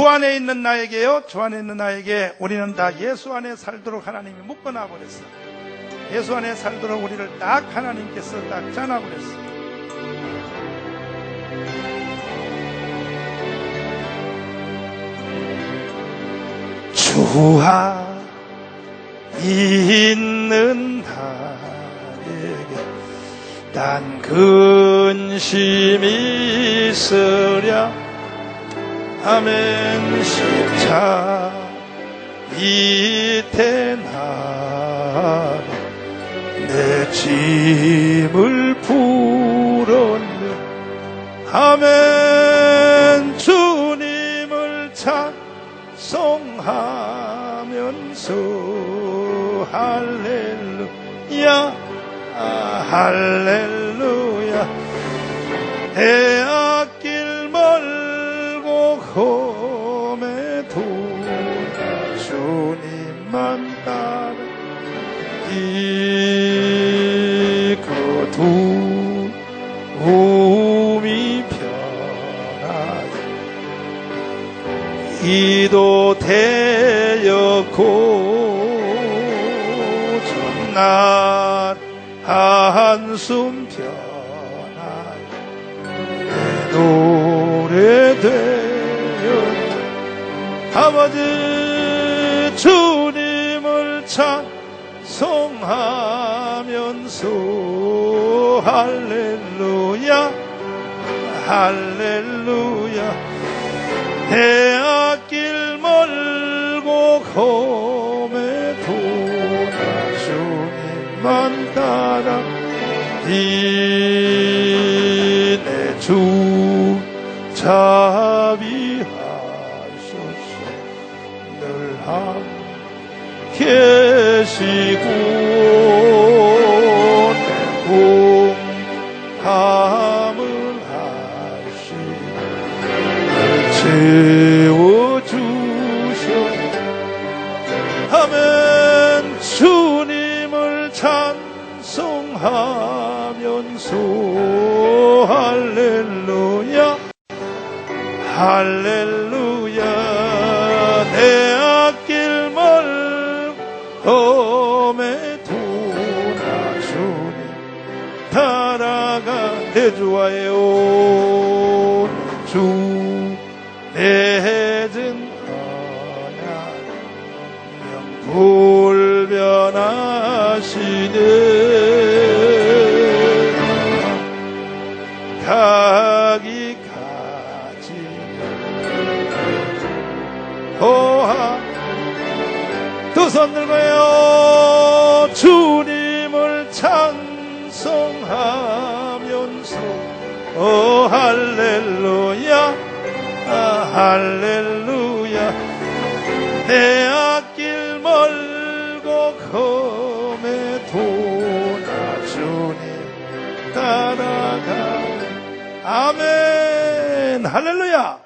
주 안에 있는 나에게요, 주 안에 있는 나에게 우리는 다 예수 안에 살도록 하나님이 묶어놔 버렸어. 예수 안에 살도록 우리를 딱 하나님께서 딱 짜놔 버렸어. 주 안에 있는 나에게 단 근심이 있으랴 아멘. 십자 밑에 나내 짐을 풀었네. 아멘. 주님을 찬송하면서 할렐루야 아, 할렐루야. 내 앞길 험해도 주님만 따라 이거두 우미 편하게 이도 되었고 전날 한숨 아버지 주님을 찬송하면서. 할렐루야 할렐루야. 내 앞길 멀고 험해도 나 주님만 따라 이내 주 자비 계시고 내 공함을 하시고 채워주셔. 아멘. 주님을 찬송하면서. 할렐루야. 할렐루야 내 주와의 온주 내진 하나님 불변하시네 가기 가지 호하 두손 들고요. 주님을 찬송하 면서. 오 할렐루야. 아, 할렐루야. 내 앞길 멀고 험해도 나 주님 따라가 아멘. 할렐루야